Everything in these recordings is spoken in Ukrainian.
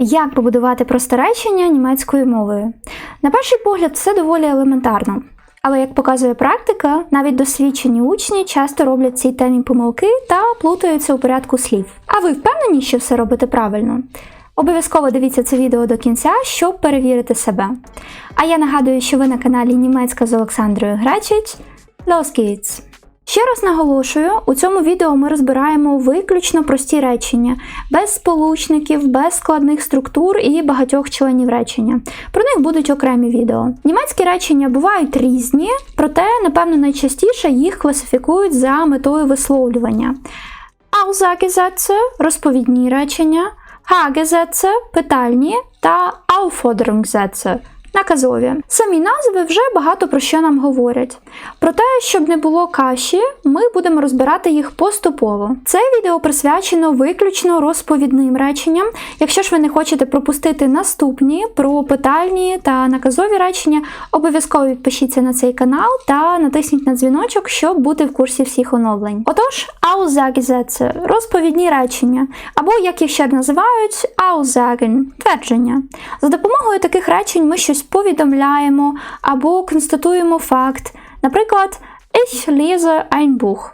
Як побудувати просте речення німецькою мовою? На перший погляд, все доволі елементарно. Але як показує практика, навіть досвідчені учні часто роблять цій темі помилки та плутаються у порядку слів. А ви впевнені, що все робите правильно? Обов'язково дивіться це відео до кінця, щоб перевірити себе. А я нагадую, що ви на каналі Німецька з Олександрою Гречич. Los geht's! Ще раз наголошую, у цьому відео ми розбираємо виключно прості речення, без сполучників, без складних структур і багатьох членів речення. Про них будуть окремі відео. Німецькі речення бувають різні, проте, напевно, найчастіше їх класифікують за метою висловлювання. Aussagesätze – розповідні речення, Hagesätze – питальні та Aufforderungssätze – наказові. Самі назви вже багато про що нам говорять. Проте, щоб не було каші, ми будемо розбирати їх поступово. Це відео присвячено виключно розповідним реченням. Якщо ж ви не хочете пропустити наступні про питальні та наказові речення, обов'язково підпишіться на цей канал та натисніть на дзвіночок, щоб бути в курсі всіх оновлень. Отож, Aussagesätze – розповідні речення, або як їх ще називають, Aussagen – твердження. За допомогою таких речень ми щось повідомляємо або констатуємо факт. Наприклад, Ich lese ein Buch.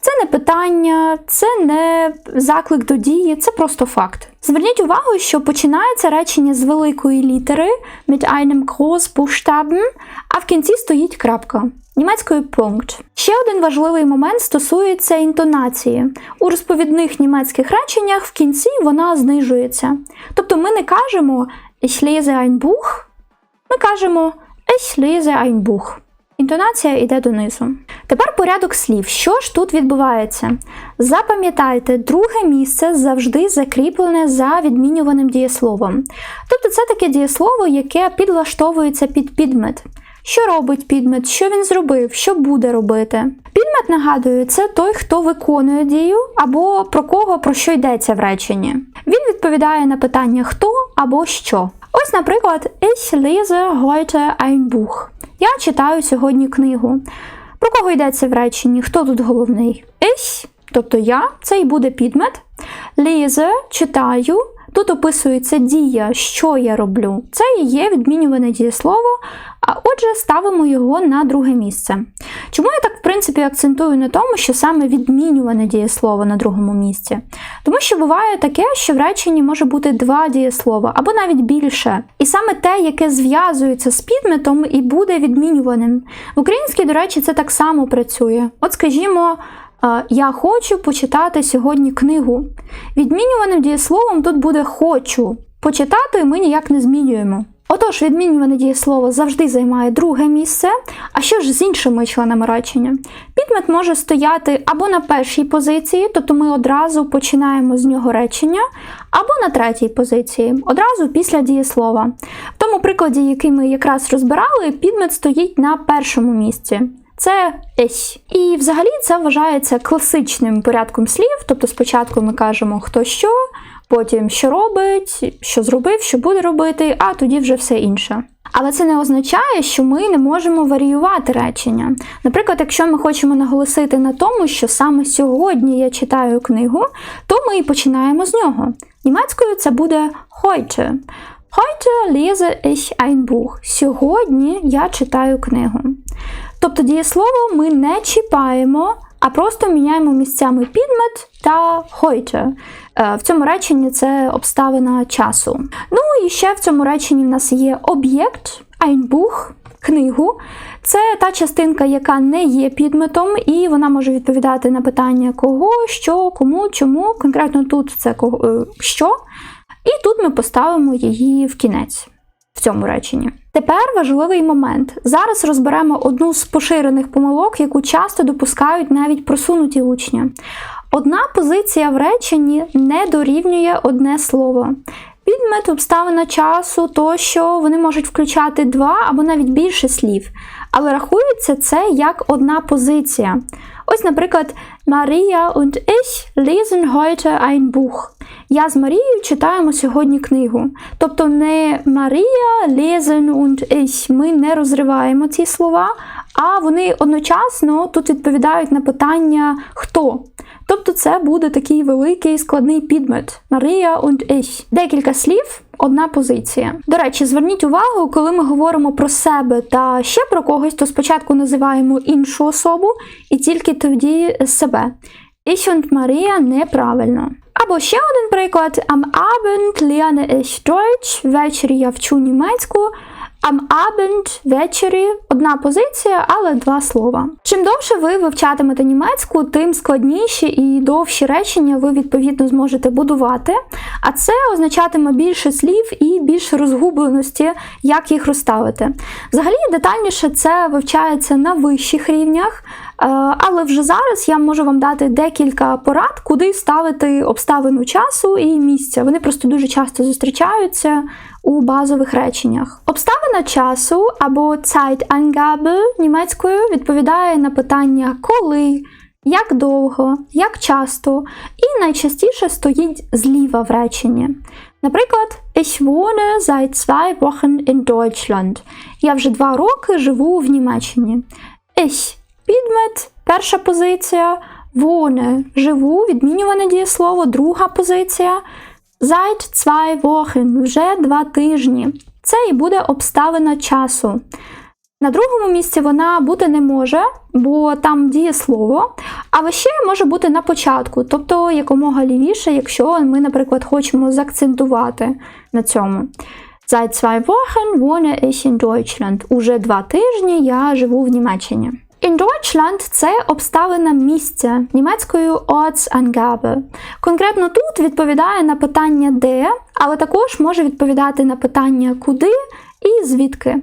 Це не питання, це не заклик до дії, це просто факт. Зверніть увагу, що починається речення з великої літери mit einem Großbuchstaben, а в кінці стоїть крапка. Німецькою пункт. Ще один важливий момент стосується інтонації. У розповідних німецьких реченнях в кінці вона знижується. Тобто ми не кажемо Ich lese ein Buch, ми кажемо Ich lese ein Buch. Інтонація йде донизу. Тепер порядок слів. Що ж тут відбувається? Запам'ятайте, друге місце завжди закріплене за відмінюваним дієсловом. Тобто це таке дієслово, яке підлаштовується під підмет. Що робить підмет, що він зробив, що буде робити. Підмет, нагадую, це той, хто виконує дію або про кого про що йдеться в реченні. Він відповідає на питання хто або що. Ось, наприклад, Ich lese heute ein Buch. Я читаю сьогодні книгу. Про кого йдеться в реченні? Хто тут головний? Ich, тобто я, це і буде підмет. Lese – читаю. Тут описується дія, що я роблю. Це і є відмінюване дієслово, а отже, ставимо його на друге місце. Чому я так, в принципі, акцентую на тому, що саме відмінюване дієслово на другому місці? Тому що буває таке, що в реченні може бути два дієслова або навіть більше. І саме те, яке зв'язується з підметом, і буде відмінюваним. В українській, до речі, це так само працює. От, скажімо. Я хочу почитати сьогодні книгу. Відмінюваним дієсловом тут буде хочу. Почитати ми ніяк не змінюємо. Отож, відмінюване дієслово завжди займає друге місце. А що ж з іншими членами речення? Підмет може стояти або на першій позиції, тобто ми одразу починаємо з нього речення, або на третій позиції, одразу після дієслова. В тому прикладі, який ми якраз розбирали, підмет стоїть на першому місці. Це есь. І взагалі це вважається класичним порядком слів. Тобто спочатку ми кажемо хто що, потім що робить, що зробив, що буде робити, а тоді вже все інше. Але це не означає, що ми не можемо варіювати речення. Наприклад, якщо ми хочемо наголосити на тому, що саме сьогодні я читаю книгу, то ми і починаємо з нього. Німецькою це буде heute. Heute lese ich ein Buch. Сьогодні я читаю книгу. Тобто дієслово ми не чіпаємо, а просто міняємо місцями підмет та heute. В цьому реченні це обставина часу. Ну і ще в цьому реченні в нас є об'єкт, ein Buch, книгу. Це та частинка, яка не є підметом, і вона може відповідати на питання кого, що, кому, чому. Конкретно тут це кого, що. І тут ми поставимо її в кінець в цьому реченні. Тепер важливий момент. Зараз розберемо одну з поширених помилок, яку часто допускають навіть просунуті учні. Одна позиція в реченні не дорівнює одне слово. Підмет, обставина часу, тощо вони можуть включати два або навіть більше слів, але рахується це як одна позиція. Ось, наприклад, Maria und ich lesen heute ein Buch. Я з Марією читаємо сьогодні книгу. Тобто не Марія, lesen und ich. Ми не розриваємо ці слова, а вони одночасно тут відповідають на питання хто. Тобто це буде такий великий складний підмет Maria und ich. Декілька слів. Одна позиція. До речі, зверніть увагу, коли ми говоримо про себе та ще про когось, то спочатку називаємо іншу особу і тільки тоді себе. Ich und Maria неправильно. Або ще один приклад: Am Abend lerne ich Deutsch, ввечері я вчу німецьку. Am Abend ввечері одна позиція, але два слова. Чим довше ви вивчатимете німецьку, тим складніші і довші речення ви відповідно зможете будувати. А це означатиме більше слів і більше розгубленості, як їх розставити. Взагалі детальніше це вивчається на вищих рівнях. Е, Але вже зараз я можу вам дати декілька порад, куди ставити обставину часу і місця. Вони просто дуже часто зустрічаються у базових реченнях. Обставина часу або Zeitangabe німецькою відповідає на питання коли, як довго, як часто, і найчастіше стоїть зліва в реченні. Наприклад, Ich wohne seit zwei Wochen in Deutschland. Я вже два роки живу в Німеччині. Ich підмет, перша позиція, wohne – живу, відмінюване дієслово, друга позиція. Seit zwei Wochen – вже два тижні. Це і буде обставина часу. На другому місці вона бути не може, бо там діє слово, але ще може бути на початку, тобто якомога лівіше, якщо ми, наприклад, хочемо заакцентувати на цьому. Seit zwei Wochen wohne ich in Deutschland. Уже два тижні я живу в Німеччині. In Deutschland – це обставина місця німецькою Ortsangabe. Конкретно тут відповідає на питання де, але також може відповідати на питання куди і звідки.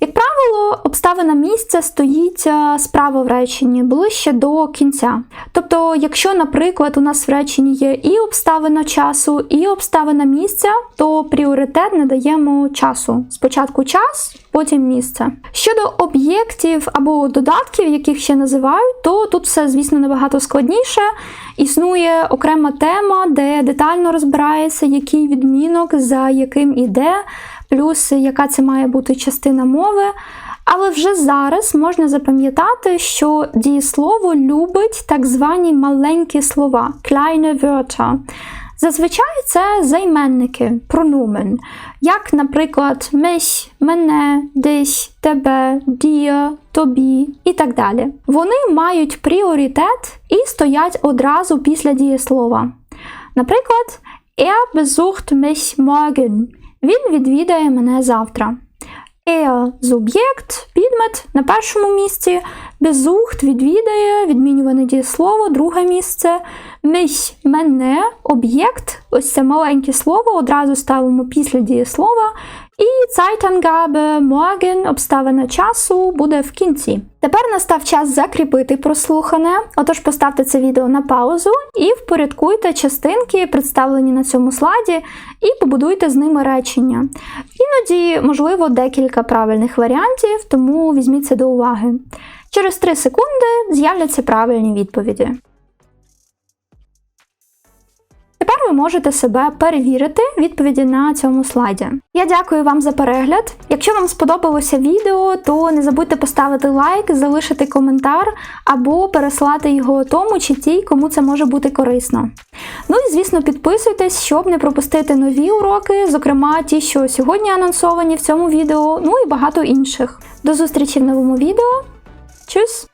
Як правило, обставина місця стоїть е, справа в реченні, ближче до кінця. Тобто, якщо, наприклад, у нас в реченні є і обставина часу, і обставина місця, то пріоритет надаємо часу. Спочатку час, потім місце. Щодо об'єктів або додатків, яких ще називають, то тут все, звісно, набагато складніше. Існує окрема тема, де детально розбирається, який відмінок за яким іде, плюс яка це має бути частина мови. Але вже зараз можна запам'ятати, що дієслово любить так звані маленькі слова kleine Wörter. Зазвичай це займенники, пронумен, як, наприклад, mich, мене, dich, тебе, dir, тобі і так далі. Вони мають пріоритет і стоять одразу після дієслова. Наприклад, er besucht mich morgen. Він відвідає мене завтра. Er – об'єкт, підмет на першому місці, besucht – відвідає, відмінюване дієслово, друге місце, mich – мене, об'єкт, ось це маленьке слово, одразу ставимо після дієслова, і Zeitangabe, morgen, обставина часу буде в кінці. Тепер настав час закріпити прослухане, отож поставте це відео на паузу і впорядкуйте частинки, представлені на цьому слайді, і побудуйте з ними речення. Іноді, можливо, декілька правильних варіантів, тому візьміть це до уваги. Через 3 секунди з'являться правильні відповіді. Тепер ви можете себе перевірити відповіді на цьому слайді. Я дякую вам за перегляд. Якщо вам сподобалося відео, то не забудьте поставити лайк, залишити коментар або переслати його тому чи тій, кому це може бути корисно. Ну і звісно, підписуйтесь, щоб не пропустити нові уроки, зокрема ті, що сьогодні анонсовані в цьому відео, ну і багато інших. До зустрічі в новому відео. Тschüss!